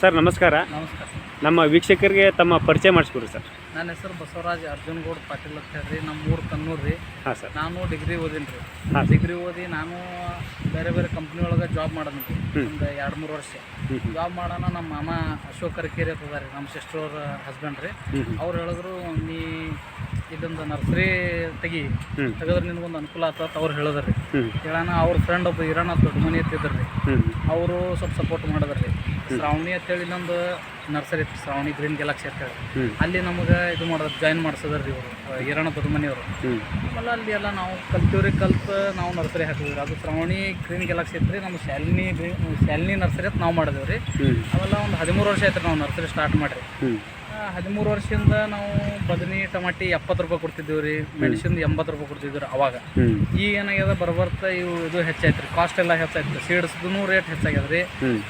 Sir ನಮಸ್ಕಾರ. ನಮಸ್ಕಾರ ನಮ್ಮ ವೀಕ್ಷಕರಿಗೆ ತಮ್ಮ ಪರಿಚಯ ಮಾಡಿಸ್ಕೊಡ್ರಿ ಸರ್. ನನ್ನ ಹೆಸರು ಬಸವರಾಜ್ ಅರ್ಜುನ್ಗೌಡ ಪಾಟೀಲ್ ಅಂತ ಹೇಳ್ರಿ. ನಮ್ಮ ಊರು ಕನ್ನೂರು ರೀ. ಹಾಂ ಸರ್. ನಾನು ಡಿಗ್ರಿ ಓದಿನಿ ರೀ. ಹಾಂ. ಡಿಗ್ರಿ ಓದಿ ನಾನು ಬೇರೆ ಬೇರೆ ಕಂಪ್ನಿ ಒಳಗೆ ಜಾಬ್ ಮಾಡೋದು ಒಂದು ಎರಡು ಮೂರು ವರ್ಷ. ಜಾಬ್ ಮಾಡೋಣ ನಮ್ಮ ಮಾಮ ಅಶೋಕ್ ಕರ್ಕೇರಿ ಅಂತದ ರೀ ನಮ್ಮ ಸಿಸ್ಟರ್ ಅವ್ರ ಹಸ್ಬೆಂಡ್ ರೀ. ಅವ್ರು ಹೇಳಿದ್ರು ನೀ ಇದೊಂದು ನರ್ಸರಿ ತೆಗಿ. ತೆಗೆದ್ರೆ ನಿನಗೊಂದು ಅನುಕೂಲ ಆಗ್ತದೆ ಅವ್ರು ಹೇಳಿದ್ರು ರೀ. ಹೇಳೋಣ ಅವ್ರ ಫ್ರೆಂಡ್ ಒಬ್ಬ ಇರೋಣ ದೊಡ್ಡ ಮನೆ ಎತ್ತಿದ್ರು ಅವರು ಸ್ವಲ್ಪ ಸಪೋರ್ಟ್ ಮಾಡಿದ್ರು ರೀ. ಶ್ರಾವಣಿ ಅಂತೇಳಿ ಇನ್ನೊಂದು ನರ್ಸರಿ ಇತ್ತು ಶ್ರಾವಣಿ ಗ್ರೀನ್ ಗ್ಯಾಲಕ್ಸಿ ಅಂತೇಳಿ ಅಲ್ಲಿ ನಮಗೆ ಇದು ಮಾಡೋದು ಜಾಯಿನ್ ಮಾಡಿಸೋದ್ರಿ ಇವರು ಹಿರಣ ದೊಡ್ಡ ಮನೆಯವರು ಹ್ಞೂ ಆಮೇಲೆ ಅಲ್ಲಿ ಎಲ್ಲ ನಾವು ಕಲ್ತೀವ್ರಿ ಕಲ್ತು ನಾವು ನರ್ಸರಿ ಹಾಕಿದ್ವಿ. ಅದು ಶ್ರಾವಣಿ ಗ್ರೀನ್ ಗ್ಯಾಲಕ್ಸಿ ಇತ್ತು ನಮ್ಮ ಶಾಲಿನಿ ಗ್ರೀನ್ ಶಾಲಿನಿ ನರ್ಸರಿ ಅಂತ ನಾವು ಮಾಡಿದೇವ್ರಿ. ಆಮೇಲೆ ಒಂದು ಹದಿಮೂರು ವರ್ಷ ಆಯ್ತು ನಾವು ನರ್ಸರಿ ಸ್ಟಾರ್ಟ್ ಮಾಡಿರಿ. ಹದಿಮೂರು ವರ್ಷದಿಂದ ನಾವು ಬದನಿ ಟಮಾಟಿ ಎಪ್ಪತ್ತು ರೂಪಾಯಿ ಕೊಡ್ತಿದ್ದೀವಿ ರೀ ಮೆಣಸಿನ ಎಂಬತ್ತು ರೂಪಾಯಿ ಕೊಡ್ತಿದ್ರು ರೀ ಅವಾಗ. ಈಗ ಏನಾಗ್ಯದ ಬರ್ಬರ್ತಾ ಇವು ಇದು ಹೆಚ್ಚಾಯ್ತು ರೀ ಕಾಸ್ಟ್ ಎಲ್ಲ ಹೆಚ್ಚಾಯ್ತು ಸೀಡ್ಸ್ದು ರೇಟ್ ಹೆಚ್ಚಾಗ್ಯದ ರೀ.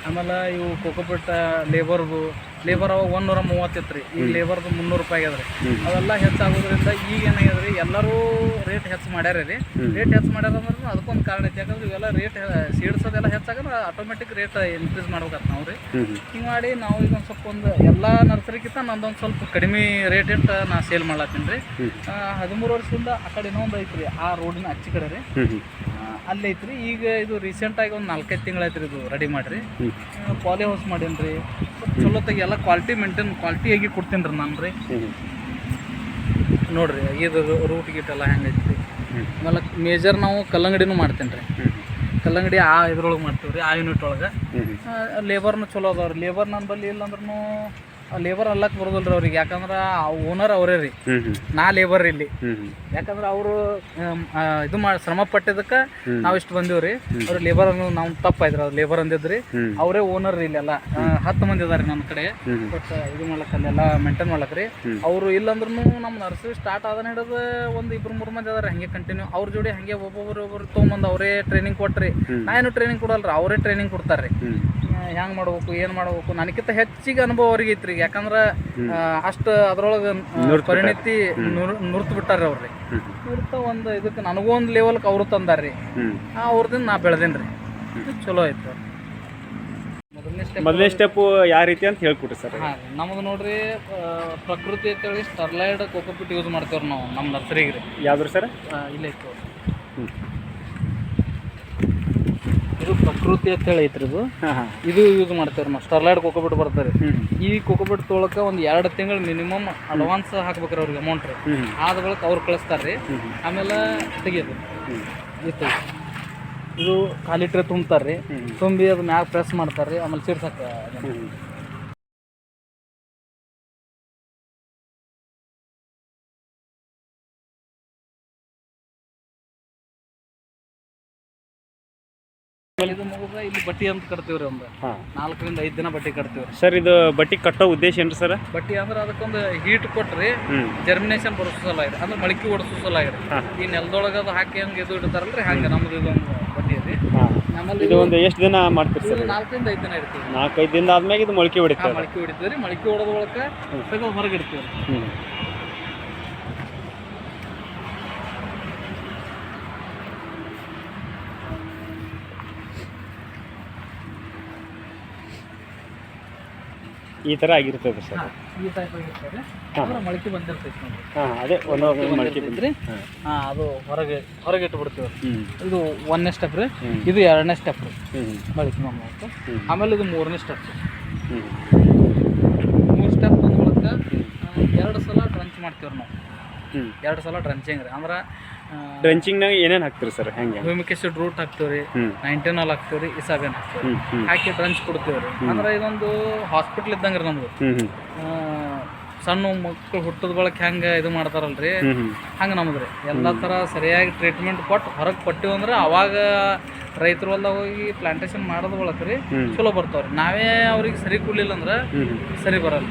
ಆಮೇಲೆ ಇವು ಕೋಕೋಪಿಟ್ ಲೇಬರ್ದು ಲೇಬರ್ ಅವಾಗ ಒಂದೂರ ಮೂವತ್ತಿತ್ತು ರೀ. ಈಗ ಲೇಬರ್ದು ಮುನ್ನೂರು ರೂಪಾಯಿ ಆಗ್ಯದ ರೀ ಅವೆಲ್ಲ ಹೆಚ್ಚಾಗೋದ್ರಿಂದ ಈಗ ಏನಾಗ್ಯದ ರೀ ಎಲ್ಲರೂ ರೇಟ್ ಹೆಚ್ಚು ಮಾಡ್ಯಾರ ರೀ. ರೇಟ್ ಹೆಚ್ಚು ಮಾಡ್ಯಾರ ಅಂದ್ರೆ ಅದಕ್ಕೊಂದು ಕಾರಣ ಐತಿ. ಯಾಕಂದ್ರೆ ಇವೆಲ್ಲ ರೇಟ್ ಸೀಡ್ಸೋದೆಲ್ಲ ಹೆಚ್ಚಾಗಂದ್ರೆ ಆಟೋಮೆಟಿಕ್ ರೇಟ್ ಇನ್ಕ್ರೀಸ್ ಮಾಡ್ಬೇಕಂತ ನಾವು ರೀ. ಹಿಂಗೆ ಮಾಡಿ ನಾವು ಈಗ ಒಂದು ಸ್ವಲ್ಪ ಒಂದು ಎಲ್ಲ ನರ್ಸರಿಗಿಂತ ನಂದೊಂದು ಸ್ವಲ್ಪ ಕಡಿಮೆ ರೇಟ್ ಇಟ್ಟು ನಾ ಸೇಲ್ ಮಾಡ್ಲತ್ತೀನಿ ರೀ. ಹದಿಮೂರು ವರ್ಷದಿಂದ ಆ ಕಡೆ ಇನ್ನೊಂದು ಐತ್ರಿ ಆ ರೋಡಿನ ಅಚ್ಚಿ ಕಡೆ ರೀ. ಅಲ್ಲಿ ಐತ್ರಿ ಈಗ ಇದು ರೀಸೆಂಟಾಗಿ ಒಂದು ನಾಲ್ಕೈದು ತಿಂಗಳು ಐತ್ರಿ ಇದು ರೆಡಿ ಮಾಡಿರಿ. ಪಾಲಿ ಹೌಸ್ ಮಾಡೀನಿ ರೀ ಚಲೋ ತೆಗಿ ಎಲ್ಲ ಕ್ವಾಲಿಟಿ ಮೇಂಟೈನ್ ಕ್ವಾಲಿಟಿಯಾಗಿ ಕೊಡ್ತೀನಿ ರೀ ನಾನು ರೀ. ನೋಡ್ರಿ ಇದು ರೂಟ್ ಗೀಟ್ ಎಲ್ಲ ಹೆಂಗೈತಿ ರೀ ಆಮೇಲೆ ಮೇಜರ್ ನಾವು ಕಲ್ಲಂಗಡಿನೂ ಮಾಡ್ತೀನಿ ರೀ ಕಲ್ಲಂಗಡಿ ಆ ಇದ್ರೊಳಗೆ ಮಾಡ್ತೀವಿ ರೀ ಆ ಯೂನಿಟ್ ಒಳಗೆ. ಲೇಬರ್ನು ಚಲೋ ಅದಾವ ರೀ ಲೇಬರ್ ನನ್ನ ಬಲ್ಲಿ ಇಲ್ಲಂದ್ರೂ ಲೇಬರ್ ಅಲ್ಲಕ್ಕೆ ಬರೋದಿಲ್ಲ ರೀ ಅವ್ರಿಗೆ. ಯಾಕಂದ್ರೆ ಓನರ್ ಅವರೇ ರೀ. ನಾ ಲೇಬರ್ ಇಲ್ಲಿ. ಯಾಕಂದ್ರ ಅವರು ಇದು ಮಾಡಿ ಶ್ರಮ ಪಟ್ಟಿದ್ದಕ್ಕೆ ನಾವ್ ಇಷ್ಟು ಬಂದಿವ್ರಿ ರೀ. ಅವ್ರು ಲೇಬರ್ ನಾವು ತಪ್ಪಾಯ್ತು ಅವ್ರು ಲೇಬರ್ ಅಂದಿದ್ರಿ. ಅವರೇ ಓನರ್ ಇಲ್ಲೆಲ್ಲ. ಆ, ಹತ್ತು ಮಂದಿ ಇದಾರೆ ನನ್ನ ಕಡೆ. ಬಟ್ ಇದು ಮಾಡ್ಲಕ್ಕ ಅಲ್ಲೆಲ್ಲ ಮೇಂಟೈನ್ ಮಾಡ್ಲಕ್ಕ ರೀ. ಅವರು ಇಲ್ಲಂದ್ರೂ ನಮ್ಮ ನರ್ಸರಿ ಸ್ಟಾರ್ಟ್ ಆದ ಹಿಡಿದು ಒಂದು ಇಬ್ರು ಮೂರು ಮಂದಿ ಅದಾರ ಹಂಗೆ ಕಂಟಿನ್ಯೂ ಅವ್ರ ಜೋಡಿ ಹಂಗೆ ಒಬ್ಬೊಬ್ಬರು ಒಬ್ಬರು ತೊಗೊಂಬಂದು ಅವರೇ ಟ್ರೈನಿಂಗ್ ಕೊಟ್ರಿ. ನಾ ಏನು ಟ್ರೈನಿಂಗ್ ಕೊಡಲ್ರಿ. ಅವರೇ ಟ್ರೈನಿಂಗ್ ಕೊಡ್ತಾರೆ ರೀ. ಹ್ಞೂ ಹೆಂಗೆ ಮಾಡ್ಬೇಕು ಏನು ಮಾಡ್ಬೇಕು ನನಗಿಂತ ಹೆಚ್ಚಿಗೆ ಅನುಭವ ಅವ್ರಿಗೆ ಐತ್ರಿ ಯಾಕಂದ್ರೆ ಅಷ್ಟ ಅದ್ರೊಳಗ ಪರಿಣಿತಿ ನುರ್ತು ಬಿಟ್ಟಾರ ಅವ್ರಿ ನುರ್ತ ಒಂದು ಇದಕ್ಕೆ ನನಗೂ ಒಂದು ಲೆವೆಲ್ಗೆ ಅವರು ತಂದಾರ್ರಿ ಆ ಅವ್ರದಿಂದ ನಾ ಬೆಳೆದೇನ್ರಿ ಚಲೋ ಆಯ್ತು ಮೊದಲನೇ ಸ್ಟೆಪ್ ಯಾವ ರೀತಿ ಅಂತ ಹೇಳ್ಕೊಟ್ರಿ ಸರ್. ನಮ್ದು ನೋಡ್ರಿ ಪ್ರಕೃತಿ ಅಂತೇಳಿ ಸ್ಟರ್ಲೈಡ್ ಕೋಕೋಪಿಟ್ ಯೂಸ್ ಮಾಡ್ತೇವ್ರಿ ನಾವು ನಮ್ಮ ನರ್ಸರಿಗೆ ರೀ. ಯಾವ್ದು ಸರ್? ಇಲ್ಲ ಹ್ಞೂ ಇದು ಪ್ರಕೃತಿ ಅಂತೇಳಿ ಐತ್ರಿ ಇದು. ಯೂಸ್ ಮಾಡ್ತೇವ್ರಿ ನಾವು. ಸ್ಟರ್ಲೈಡ್ ಕೋಕೋಪಿಟ್ ಬರ್ತಾರೆ ಈ ಕೋಕೋಪಿಟ್ ತೊಳಕ ಒಂದು ಎರಡು ತಿಂಗಳು ಮಿನಿಮಮ್ ಅಡ್ವಾನ್ಸ್ ಹಾಕ್ಬೇಕ್ರಿ ಅವ್ರಿಗೆ ಅಮೌಂಟ್ ರೀ. ಆದ ಬಳಕ ಅವ್ರು ಕಳಿಸ್ತಾರೆ ರೀ. ಆಮೇಲೆ ತೆಗಿಯೋದು ಇತ್ತು. ಇದು ಖಾಲಿ ಟ್ರೇ ತುಂಬ್ತಾರೆ ರೀ. ತುಂಬಿ ಅದು ಮ್ಯಾಗ ಪ್ರೆಸ್ ಮಾಡ್ತಾರೆ ರೀ. ಆಮೇಲೆ ಸಿಡ್ಸಕ್ಕೆ ಇದು ಮುಗಿದ ಇಲ್ಲಿ ಬಟ್ಟಿ ಅಂತ ಕಟ್ತೀವ್ರಿ ಒಂದು ಹಾಂ. ನಾಲ್ಕರಿಂದ ಐದು ದಿನ ಬಟ್ಟಿ ಕಟ್ತೀವ್ರಿ. ಸರ್ ಇದು ಬಟ್ಟಿ ಕಟ್ಟೋ ಉದ್ದೇಶ ಏನು ಸರ್? ಬಟ್ಟಿ ಅಂದ್ರೆ ಅದಕ್ಕೊಂದು ಹೀಟ್ ಕೊಟ್ರಿ ಹ್ಞೂ ಜರ್ಮಿನೇಷನ್ ಬರೋಸು ಸಲ ಇದೆ ಅಂದ್ರೆ ಮೊಳಕೆ ಓಡಿಸೋ ಸಲ ಇದೆ ಹಾಂ. ಈ ನೆಲದೊಳಗೆ ಅದು ಹಾಕಿ ಹಂಗೆ ಇದು ಇಡ್ತಾರಲ್ರಿ ಹಂಗೆ ನಮ್ದು ಇದೊಂದು ಬಟ್ಟಿ ಹಾಂ. ಆಮೇಲೆ ಇದು ಒಂದು ಎಷ್ಟು ದಿನ ಮಾಡ್ತೀರಿ ಇದು ಸರ್ ನಾಲ್ಕರಿಂದ ಐದು ದಿನ ಇರ್ತೀವಿ ನಾಲ್ಕೈದು ದಿನ ಆದ್ಮೇಲೆ ಇದು ಮೊಳಕೆ ಹೊಡಿತಾರೆ ಮೊಳಕೆ ಹೊಡಿತೀವಿ ರೀ ಮೊಳಕೆ ಹೊಡೆದ ಒಳಕ ತೆಗೆದು ಹೊರಗೆ ಇಡ್ತೀವಿ ಹ್ಞೂ ಈ ಥರ ಆಗಿರ್ತದೆ ಸರ್. ಈ ಟೈಪ್ ಆಗಿರ್ತಾರೆ ಅಂದ್ರೆ ಮೊಳಕೆ ಬಂದಿರ್ತೈತಿ ನೋಡ್ರಿ ಹಾಂ ಅದೇ ಒಂದೊಂದು ಮೊಳಕೆ ಬಂದ್ರೆ ಹಾಂ. ಅದು ಹೊರಗೆ ಹೊರಗೆ ಇಟ್ಬಿಡ್ತೀವಿ. ಇದು ಒಂದನೇ ಸ್ಟೆಪ್ ರೀ. ಇದು ಎರಡನೇ ಸ್ಟೆಪ್ ರೀ. ಮೊಳಕೆ ಮಾಡ್ಬೇಕು ಆಮೇಲೆ ಇದು ಮೂರನೇ ಸ್ಟೆಪ್ ಮೂರು ಸ್ಟೆಪ್ ಬಂದ ಬಳಿಕ ಎರಡು ಸಲ ಟ್ರಂಚ್ ಮಾಡ್ತೀವಿ ನಾವು. ಎರಡು ಸಲ ಟ್ರಂಚಿಂಗ್ ರೀ. ಅಂದ್ರೆ ಡ್ರಂಚಿಂಗ್ನಾಗ ಏನೇನು ಹಾಕ್ತೀರಿ ಸರ್ ಹೆಂಗೆ? ಆಸಿಡ್ ರೂಟ್ ಹಾಕ್ತೀವಿ ರೀ ಹ್ಞೂ ನೈಂಟೀನಲ್ಲಿ ಹಾಕ್ತೀವಿ ರೀ ಇಸಾಬೇನ್ ಹಾಕ್ತೀವಿ ಹಾಕಿ ಡ್ರಂಚ್ ಕೊಡ್ತೀವಿ ರೀ ಅಂದ್ರೆ ಇದೊಂದು ಹಾಸ್ಪಿಟ್ಲ್ ಇದ್ದಂಗೆ ರೀ ನಮ್ದು ಸಣ್ಣ ಮಕ್ಕಳು ಹುಟ್ಟದ ಬಳಕ ಹೆಂಗ ಇದು ಮಾಡ್ತಾರಲ್ರಿ. ಹಂಗ ನಮ್ದ್ರಿ. ಎಲ್ಲಾ ತರ ರೀ ಎಲ್ಲ ಥರ ಸರಿಯಾಗಿ ಟ್ರೀಟ್ಮೆಂಟ್ ಕೊಟ್ಟು ಹೊರಗೆ ಪಟ್ಟಿವಂದ್ರೆ ಅವಾಗ ರೈತರು ಹೊಲ್ದಾಗ ಹೋಗಿ ಪ್ಲಾಂಟೇಶನ್ ಮಾಡೋದು ಬಳಕ ರೀ ಚಲೋ ಬರ್ತಾವ್ರಿ. ನಾವೇ ಅವ್ರಿಗೆ ಸರಿ ಕೊಡ್ಲಿಲ್ಲ ಅಂದ್ರೆ ಸರಿ ಬರಲ್ಲ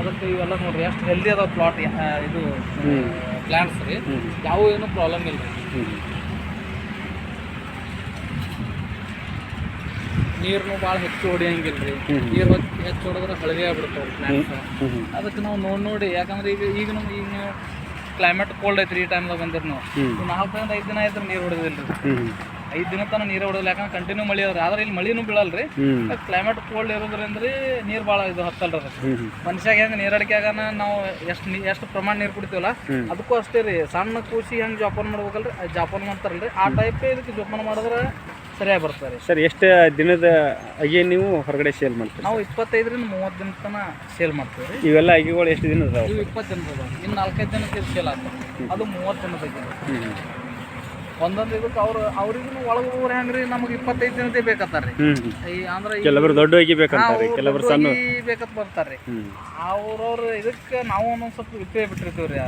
ಅದಕ್ಕೆ ಇವೆಲ್ಲ ನೋಡ್ರಿ ಎಷ್ಟು ಹೆಲ್ದಿ ಅದಾವ ಪ್ಲಾಟ್ ಇದು ಪ್ಲಾಂಟ್ಸ್ ರೀ. ಯಾವ ಏನು ಪ್ರಾಬ್ಲಮ್ ಇಲ್ಲ ನೀರ್ನು ಭಾಳ ಹೆಚ್ಚು ಹೊಡಿಯಂಗಿಲ್ಲ ರೀ ನೀರು ಹೆಚ್ಚು ಹೊಡೆದ್ರೆ ಹಳದಿ ಆಗ್ಬಿಡ್ತಾವ್ರಿ ಪ್ಲಾಂಟ್ಸ್ ಅದಕ್ಕೆ ನಾವು ನೋಡಿ ನೋಡಿ ಯಾಕಂದ್ರೆ ಈಗ ಈಗ ನಮ್ಗೆ ಈಗ ನೀವು ಕ್ಲೈಮೇಟ್ ಕೋಲ್ಡ್ ಐತ್ರಿ ಈ ಟೈಮ್ದಾಗ ಬಂದಿರಿ ನಾವು. ನಾಲ್ಕು ನಾಲ್ಕರಿಂದ ಐದು ದಿನ ಆಯ್ತು ನೀರು ಹೊಡೆದಿಲ್ಲ ರೀ ಐದು ದಿನ ತನಕ ನೀರು ಹೊಡೋದಿಲ್ಲ. ಯಾಕಂದ್ರೆ ಕಂಟಿನ್ಯೂ ಮಳಿ ಅದ್ರಿ ಆದ್ರೆ ಇಲ್ಲಿ ಮಳಿನೂ ಬೀಳಲ್ರಿ. ಕ್ಲೈಮೇಟ್ ಕೋಲ್ಡ್ ಇರೋದ್ರಿಂದ ರೀ ನೀರು ಭಾಳ ಇದು ಹತ್ತಲ್ರಿ ಅದಕ್ಕೆ ಮನುಷ್ಯಾಗ ಹೆಂಗೆ ನೀರಡಿಕೆ ಆಗಾನ ನಾವು ಎಷ್ಟು ಎಷ್ಟು ಪ್ರಮಾಣ ನೀರು ಕುಡಿತೀವಲ್ಲ ಅದಕ್ಕೂ ಅಷ್ಟೇ ರೀ. ಸಣ್ಣ ಕೂಸಿ ಹೆಂಗೆ ಜೋಪಾನ ಮಾಡ್ಬೇಕಲ್ರಿ? ಜೋಪಾನ ಮಾಡ್ತಾರಲ್ರಿ. ಆ ಟೈಪ್ ಇದಕ್ಕೆ ಜೋಪಾನ ಮಾಡಿದ್ರೆ ಸರಿಯಾಗಿ ಬರ್ತಾರೆ. ಸರ್ ಎಷ್ಟು ದಿನದ ಅಗಿ ನೀವು ಹೊರಗಡೆ ಸೇಲ್ ಮಾಡ್ತೀವಿ ನಾವು ಇಪ್ಪತ್ತೈದರಿಂದ ಮೂವತ್ತು ದಿನ ತನಕ ಸೇಲ್ ಮಾಡ್ತೀವಿ ಇವೆಲ್ಲ ಅಗಿಗಳು ಎಷ್ಟು ದಿನ ಇವು ಇಪ್ಪತ್ತು ದಿನದ ಇನ್ನು ನಾಲ್ಕೈದು ದಿನಕ್ಕೆ ಸೇಲ್ ಆಗ್ತದೆ ಅದು ಮೂವತ್ತು ದಿನದ ಹ್ಞೂ ಒಂದೊಂದು ಇದಕ್ಕೆ ಅವ್ರು ಅವ್ರಿಗೂ ಒಳಗೆ ಊರು ಹೆಂಗ್ರಿ? ನಮಗೆ ಇಪ್ಪತ್ತೈದು ದಿನದೇ ಬೇಕತ್ತಾರ್ರಿ ಈ ಅಂದ್ರೆ ಕೆಲವರು ದೊಡ್ಡ ಅಗಿ ಬೇಕಂತಾರೆ ಕೆಲವರು ಸಣ್ಣ. ಹೋಗಿ ಬೇಕಂತ ಬರ್ತಾರೆ ಅವ್ರವ್ರ ಇದಕ್ಕೆ ನಾವು ಒಂದೊಂದು ಸ್ವಲ್ಪ ಇಟ್ಟೇ ಬಿಟ್ಟಿರ್ತೀವಿ ರೀ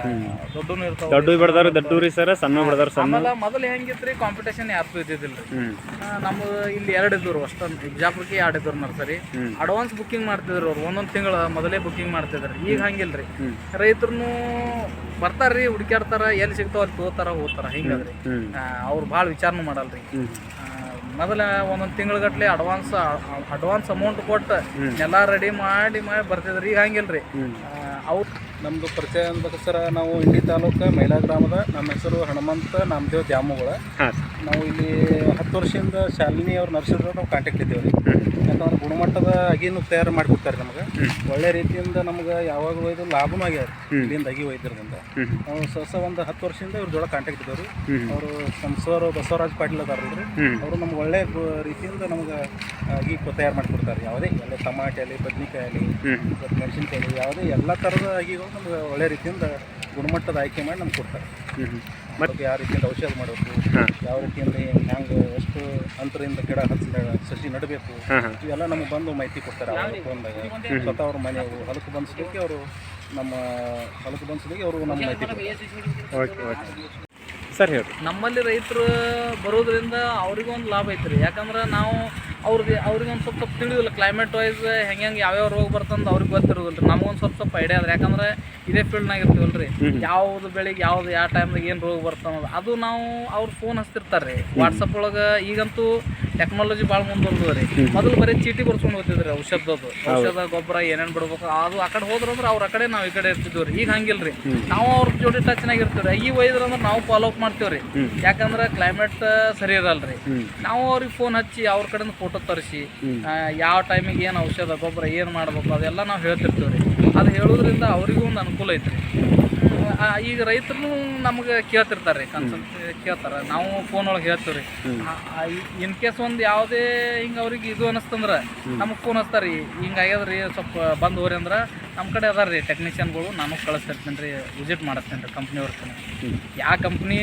ದೊಡ್ಡನು ಇರ್ತಾವ. ದೊಡ್ಡ ಬೆಳೆದವ್ರು ದೊಡ್ಡವ್ರಿ ಸರ್ ಸಣ್ಣ ಬೆಳೆದವ್ರು ಸಣ್ಣ. ಮೊದಲು ಹೆಂಗಿತ್ರಿ ಕಾಂಪಿಟೇಷನ್ ಯಾರ್ದು ಇದ್ದಿದ್ದಿಲ್ಲ ರೀ ನಮ್ಮ ಇಲ್ಲಿ ಎರಡು ಇದ್ದವ್ರು ಅಷ್ಟೊಂದು ಬಿಜಾಪುರಕ್ಕೆ ಎರಡು ಇದ್ದವ್ರು ನರ್ಸರಿ ಅಡ್ವಾನ್ಸ್ ಬುಕ್ಕಿಂಗ್ ಮಾಡ್ತಿದ್ರು ಅವ್ರು ಒಂದೊಂದು ತಿಂಗಳು ಮೊದಲೇ ಬುಕ್ಕಿಂಗ್ ಮಾಡ್ತಿದ್ರು. ಈಗ ಹಂಗಿಲ್ರಿ. ರೀ ರೈತರು ಬರ್ತಾರ್ರಿ ಹುಡುಕ್ಯಾಡ್ತಾರ ಎಲ್ಲಿ ಸಿಗ್ತಾವ ಅಲ್ಲಿ ತಗೋತಾರ ಹೋಗ್ತಾರ ಹಿಂಗದ್ರಿ. ಅವ್ರು ಭಾಳ ವಿಚಾರನೂ ಮಾಡಲ್ರಿ. ರೀ ಮೊದಲ ಒಂದೊಂದು ತಿಂಗಳಗಟ್ಲೆ ಅಡ್ವಾನ್ಸ್ ಅಡ್ವಾನ್ಸ್ ಅಮೌಂಟ್ ಕೊಟ್ಟು ಎಲ್ಲ ರೆಡಿ ಮಾಡಿ ಮಾಡಿ ಬರ್ತಿದ್ರಿ. ಈಗ ಹಂಗಿಲ್ರಿ. ಅವ್ರು ನಮ್ಮದು ಪರಿಚಯ ಅನ್ಬೇಕು ಸರ್ ನಾವು ಇಂಡಿ ತಾಲೂಕು ಮೈಲಾ ಗ್ರಾಮದ ನಮ್ಮ ಹೆಸರು ಹನುಮಂತ ನಾಮದೇವ್ ದ್ಯಾಮುಗಳ. ನಾವು ಇಲ್ಲಿ ಹತ್ತು ವರ್ಷದಿಂದ ಶಾಲಿನಿ ಅವ್ರ ನರ್ಸಿದ್ರು ನಾವು ಕಾಂಟ್ಯಾಕ್ಟ್ ಇದ್ದೇವೆ ರೀ ಯಾಕಂದ್ರೆ ಗುಣಮಟ್ಟದ ಅಗಿನೂ ತಯಾರು ಮಾಡಿಕೊಡ್ತಾರೆ ನಮಗೆ. ಒಳ್ಳೆ ರೀತಿಯಿಂದ ನಮ್ಗೆ ಯಾವಾಗ ಒಯ್ದು ಲಾಭನೂ ಆಗ್ಯಾವ. ಇಲ್ಲಿಂದ ಅಗಿ ಒಯ್ದಿರೋದ್ರಿಂದ. ನಾವು ಹೊಸ ಒಂದು ಹತ್ತು ವರ್ಷದಿಂದ ಇವ್ರ ಜೋಳ ಕಾಂಟ್ಯಾಕ್ಟ್ ಇದ್ದೇವೆ ರೀ ಅವರು ಸಂಸವರು ಬಸವರಾಜ್ ಪಾಟೀಲ್ ಅದಾರಲ್ರಿ. ಅವರು ನಮ್ಗೆ ಒಳ್ಳೆ ರೀತಿಯಿಂದ ನಮ್ಗೆ ಅಗಿ ತಯಾರು ಮಾಡಿಕೊಡ್ತಾರೆ. ಯಾವುದೇ ಎಲ್ಲ ಟಮಾಟೆ ಆಗಲಿ ಬದ್ನಿಕಾಯಿ ಆಗಲಿ ಮೆಣಸಿನ್ಕಾಯಿ ಯಾವುದೇ ಎಲ್ಲ ಥರದ ಅಗಿಗಳು ನಮ್ಗೆ ಒಳ್ಳೆ ರೀತಿಯಿಂದ ಗುಣಮಟ್ಟದ ಆಯ್ಕೆ ಮಾಡಿ ನಮ್ಗೆ ಕೊಡ್ತಾರೆ. ಮತ್ತು ಯಾವ ರೀತಿಯಿಂದ ಔಷಧ ಮಾಡಬೇಕು ಯಾವ ರೀತಿಯಿಂದ ಹ್ಯಾಂಗೆ ಎಷ್ಟು ಅಂತರದಿಂದ ಗಿಡ ಹಚ್ಚಿ ಸಸಿ ನಡಬೇಕು ಇವೆಲ್ಲ ನಮಗೆ ಬಂದು ಮಾಹಿತಿ ಕೊಡ್ತಾರೆ ಅವ್ರ ಫೋನ್ದಾಗ ಸ್ವತಃ ಅವ್ರ ಮನೆ ಹೊಲಕ್ಕೆ ಬಂದಿಸ್ಲಿಕ್ಕೆ ಅವರು ನಮ್ಮ ಹೊಲಕ್ಕೆ ಬಂದಿಸ್ಲಿಕ್ಕೆ ಅವರು ನಮ್ಮ ಮಾಹಿತಿ ಕೊಡ್ತಾರೆ. ಸರ್ ಹೇಳಿ. ನಮ್ಮಲ್ಲಿ ರೈತರು ಬರೋದ್ರಿಂದ ಅವ್ರಿಗೊಂದು ಲಾಭ ಐತ್ರಿ. ಯಾಕಂದ್ರೆ ನಾವು ಅವ್ರಿಗೆ ಅವ್ರಿಗೆ ಒಂದು ಸ್ವಲ್ಪ ಸ್ವಲ್ಪ ತಿಳಿದಿಲ್ಲ. ಕ್ಲೈಮೇಟ್ ವೈಸ್ ಹೆಂಗೆ ಹೆಂಗೆ ಯಾವ್ಯಾವ ರೋಗ ಬರ್ತಂದು ಅವ್ರಿಗೆ ಗೊತ್ತಿರೋದಿಲ್ಲ ರೀ. ನಮಗೊಂದು ಸ್ವಲ್ಪ ಸ್ವಲ್ಪ ಐಡಿಯಾ ಅದ ಯಾಕಂದ್ರೆ ಇದೇ ಫೀಲ್ಡ್ನಾಗ ಇರ್ತೀವಲ್ಲ ರೀ. ಯಾವ್ದು ಬೆಳಿಗ್ಗೆ ಯಾವ್ದು ಯಾವ ಟೈಮ್ದಾಗ ಏನು ರೋಗ ಬರ್ತದೆ ಅದು ನಾವು ಅವ್ರು ಫೋನ್ ಹಚ್ತಿರ್ತಾರೆ ರೀ ವಾಟ್ಸಪ್ ಒಳಗೆ ಈಗಂತೂ ಟೆಕ್ನಾಲಜಿ ಭಾಳ ಮುಂದುವರೆದ್ರಿ ರೀ. ಮೊದಲು ಬರೀ ಚೀಟಿ ಬರ್ಸ್ಕೊಂಡು ಹೋಗ್ತಿದ್ರಿ ಔಷಧದ್ದು. ಔಷಧ ಗೊಬ್ಬರ ಏನೇನು ಬಿಡ್ಬೇಕು ಅದು ಆ ಕಡೆ ಹೋದ್ರಂದ್ರೆ ಅವ್ರ ಕಡೆ ನಾವು ಈ ಕಡೆ ಇರ್ತಿದ್ವಿ ಈಗ ಹಂಗಿಲ್ಲ ರೀ. ನಾವು ಅವ್ರ ಜೋಡಿ ಟಚ್ ಇರ್ತೀವಿ ಈ ಒಯ್ದ್ರಂದ್ರೆ ನಾವು ಫಾಲೋ ಅಪ್ ಮಾಡ್ತೀವಿ ರೀ ಯಾಕಂದ್ರೆ ಕ್ಲೈಮೇಟ್ ಸರಿ ಇರಲ್ರಿ ನಾವು ಅವ್ರಿಗೆ ಫೋನ್ ಹಚ್ಚಿ ಅವ್ರ ಕಡೆಯಿಂದ ಫೋಟೋ ತರಿಸಿ ಯಾವ ಟೈಮಿಗೆ ಏನು ಔಷಧ ಗೊಬ್ಬರ ಏನು ಮಾಡ್ಬೇಕು ಅದೆಲ್ಲ ನಾವು ಹೇಳ್ತಿರ್ತೀವಿ ರೀ ಅದು ಹೇಳೋದ್ರಿಂದ ಅವರಿಗೂ ಒಂದು ಅನುಕೂಲ ಐತ್ರಿ. ಈಗ ರೈತರು ನಮ್ಗೆ ಕೇಳ್ತಿರ್ತಾರೆ ರೀ ಕನ್ಸಲ್ಟ್ ಕೇಳ್ತಾರೆ. ನಾವು ಫೋನ್ ಒಳಗೆ ಹೇಳ್ತೀವಿ ರೀ ಇನ್ ಕೇಸ್ ಒಂದು ಯಾವುದೇ ಹಿಂಗೆ ಅವ್ರಿಗೆ ಇದು ಅನಿಸ್ತಂದ್ರೆ ನಮಗೆ ಫೋನ್ ಹಚ್ತಾರೆ ರೀ ಹಿಂಗೆ ರೀ ಸ್ವಲ್ಪ ಬಂದು ಹೋರಿ ಅಂದ್ರೆ ನಮ್ಮ ಕಡೆ ಅದಾರ ರೀ ಟೆಕ್ನಿಷಿಯನ್ಗಳು ನಾನು ಕಳಿಸ್ತಿರ್ತೀನಿ ರೀ ವಿಸಿಟ್ ಮಾಡಿಸ್ತೇನೆ ರೀ ಕಂಪ್ನಿ ಅವ್ರಿಗೆ ಯಾವ ಕಂಪ್ನಿ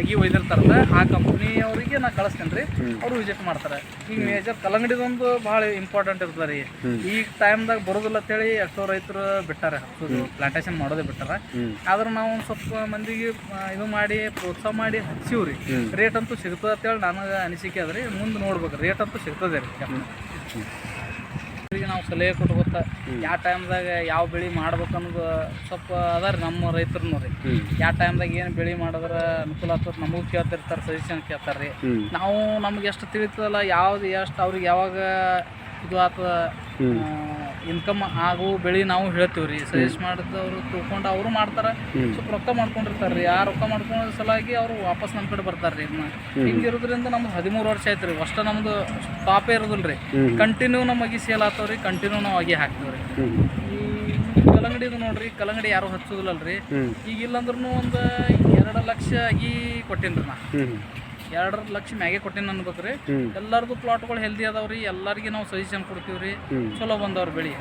ಅಗಿ ಒಯ್ದಿರ್ತಾರಲ್ಲ ಆ ಕಂಪ್ನಿ ಅವರಿಗೆ ನಾ ಕಳಿಸ್ತೇನೆ ರೀ ಅವರು ವಿಸಿಟ್ ಮಾಡ್ತಾರೆ. ಈಗ ಮೇಜರ್ ಕಲ್ಲಂಗಡಿದೊಂದು ಭಾಳ ಇಂಪಾರ್ಟೆಂಟ್ ಇರ್ತದೆ ರೀ. ಈಗ ಟೈಮ್ದಾಗ ಬರೋದಿಲ್ಲ ಅಂತೇಳಿ ಎಷ್ಟೋ ರೈತರು ಬಿಟ್ಟಾರೆ. ಹಚ್ಚೋದು ಪ್ಲಾಂಟೇಶನ್ ಮಾಡೋದೇ ಬಿಟ್ಟಾರೆ. ಆದ್ರೆ ನಾವು ಒಂದು ಸ್ವಲ್ಪ ಮಂದಿಗೆ ಇದು ಮಾಡಿ ಪ್ರೋತ್ಸಾಹ ಮಾಡಿ ಹಚ್ಚಿವ್ ರೀ ರೇಟ್ ಅಂತೂ ಸಿಗ್ತದೆ ಅಂತೇಳಿ ನನಗೆ ಅನಿಸಿಕೆ ಅದ ರೀ. ಮುಂದೆ ನೋಡ್ಬೇಕು ರೇಟ್ ಅಂತೂ ಸಿಗ್ತದೆ ರೀ. ನಾವು ಸಲಹೆ ಕೊಟ್ಕೊತ ಗೊತ್ತಾ ಯಾವ ಟೈಮ್ದಾಗ ಯಾವ ಬೆಳೆ ಮಾಡ್ಬೇಕು ಅನ್ನೋದು ಸ್ವಲ್ಪ ಅದ ರೀ ನಮ್ಮ ರೈತರು ರೀ. ಯಾವ ಟೈಮ್ದಾಗ ಏನು ಬೆಳೆ ಮಾಡಿದ್ರೆ ಅನುಕೂಲ ಆಗ್ತದೆ ನಮಗೂ ಕೇಳ್ತಿರ್ತಾರೆ ಸಜೆಷನ್ ಕೇಳ್ತಾರೆ ರೀ. ನಾವು ನಮ್ಗೆ ಎಷ್ಟು ತಿಳಿತದಲ್ಲ ಯಾವ್ದು ಎಷ್ಟು ಅವ್ರಿಗೆ ಯಾವಾಗ ಇದು ಆತ ಇನ್ಕಮ್ ಆಗು ಬೆಳೆ ನಾವು ಹೇಳ್ತೀವಿ ರೀ ಸಜೆಸ್ಟ್ ಮಾಡಿದವರು ತಿಳ್ಕೊಂಡು ಅವರು ಮಾಡ್ತಾರೆ. ಸ್ವಲ್ಪ ರೊಕ್ಕ ಮಾಡ್ಕೊಂಡಿರ್ತಾರೆ ರೀ ಆ ರೊಕ್ಕ ಮಾಡ್ಕೊಂಡ ಸಲುವಾಗಿ ಅವರು ವಾಪಸ್ ನಮ್ಮ ಕಡೆ ಬರ್ತಾರೆ ರೀ ಹಿಂಗಿರೋದ್ರಿಂದ ನಮ್ದು ಹದಿಮೂರು ವರ್ಷ ಆಯ್ತು ರೀ ಅಷ್ಟ ನಮ್ದು ಸ್ಟಾಪೇ ಇರೋದಿಲ್ಲ ರೀ ಕಂಟಿನ್ಯೂ ನಮಗೆ ಅಗಿ ಸೇಲ್ ಆತವ್ರಿ ರೀ ಕಂಟಿನ್ಯೂ ನಾವು ಆಗಿ ಹಾಕ್ತೀವಿ ರೀ ಈ ಕಲ್ಲಂಗಡಿದು ನೋಡ್ರಿ. ಕಲಂಗಡಿ ಯಾರು ಹಚ್ಚೋದಿಲ್ಲ ರೀ ಈಗ ಇಲ್ಲಂದ್ರೂ ಒಂದು ಎರಡು ಲಕ್ಷ ಆಗಿ ಕೊಟ್ಟೀನಿ ರೀ ನಾ ಎರಡು ಲಕ್ಷ ಮ್ಯಾಗೆ ಕೊಟ್ಟಿನ ಅನ್ಬೇಕು ರೀ ಎಲ್ಲರದು ಪ್ಲಾಟ್ಗಳು ಹೆಲ್ದಿ ಅದಾವ ರೀ ಎಲ್ಲರಿಗೆ ನಾವು ಸಜೆಷನ್ ಕೊಡ್ತೀವಿ ರೀ ಚಲೋ ಬಂದವ್ರ ಬೆಳಿ.